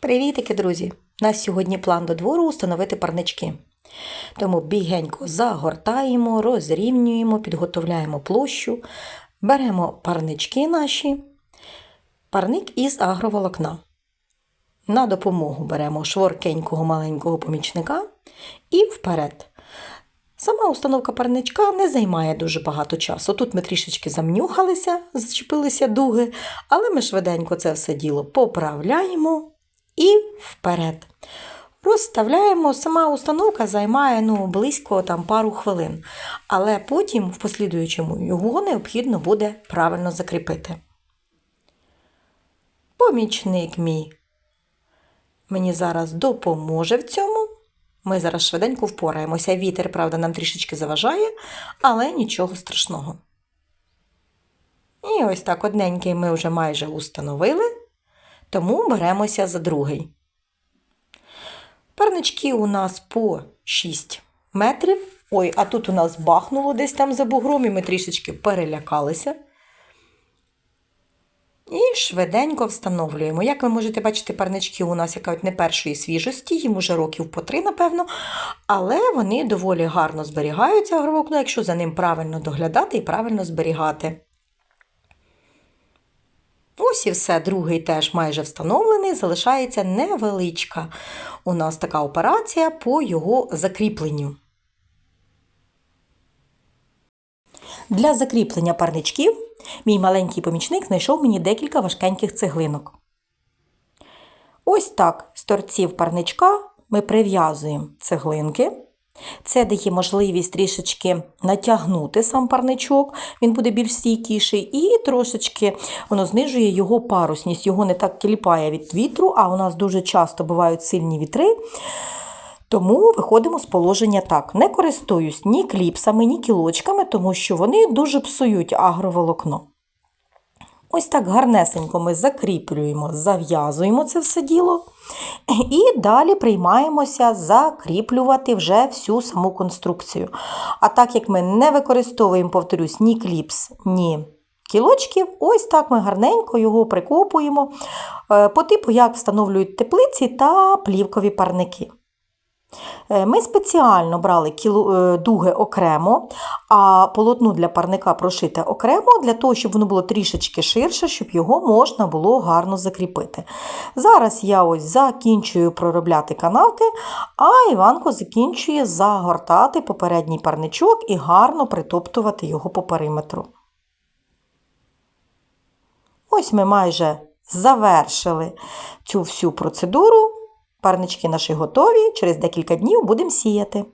Привітики, друзі! У нас сьогодні план до двору установити парнички. Тому бігенько загортаємо, розрівнюємо, підготовляємо площу, беремо парнички наші, парник із агроволокна. На допомогу беремо шворкенького маленького помічника і вперед. Сама установка парничка не займає дуже багато часу. Тут ми трішечки замнюхалися, зачепилися дуги, але ми швиденько це все діло поправляємо і вперед. Розставляємо, сама установка займає ну, близько там, пару хвилин, але потім, в послідуючому, його необхідно буде правильно закріпити. Помічник мій мені зараз допоможе в цьому. Ми зараз швиденько впораємося. Вітер, правда, нам трішечки заважає, але нічого страшного. І ось так одненький ми вже майже установили, тому беремося за другий. Парнички у нас по 6 метрів. Ой, а тут у нас бахнуло десь там за бугром, і ми трішечки перелякалися. І швиденько встановлюємо. Як ви можете бачити, парнички у нас яка не першої свіжості, їм уже років по три, напевно. Але вони доволі гарно зберігаються агровокно, якщо за ним правильно доглядати і правильно зберігати. І все, другий теж майже встановлений, залишається невеличка у нас така операція по його закріпленню. Для закріплення парничків мій маленький помічник знайшов мені декілька важкеньких цеглинок. Ось так з торців парничка ми прив'язуємо цеглинки. Це дає можливість трішечки натягнути сам парничок, він буде більш стійкіший, і трошечки воно знижує його парусність, його не так кіліпає від вітру, а у нас дуже часто бувають сильні вітри. Тому виходимо з положення так. Не користуюсь ні кліпсами, ні кілочками, тому що вони дуже псують агроволокно. Ось так гарнесенько ми закріплюємо, зав'язуємо це все діло. І далі приймаємося закріплювати вже всю саму конструкцію. А так як ми не використовуємо, повторюсь, ні кліпс, ні кілочків, ось так ми гарненько його прикопуємо е, по типу, як встановлюють теплиці та плівкові парники. Е, Ми спеціально брали е, дуги окремо, а полотно для парника прошите окремо, для того, щоб воно було трішечки ширше, щоб його можна було гарно закріпити. Зараз я ось закінчую проробляти канавки, а Іванко закінчує загортати попередній парничок і гарно притоптувати його по периметру. Ось ми майже завершили цю всю процедуру. Парнички наші готові, через декілька днів будемо сіяти.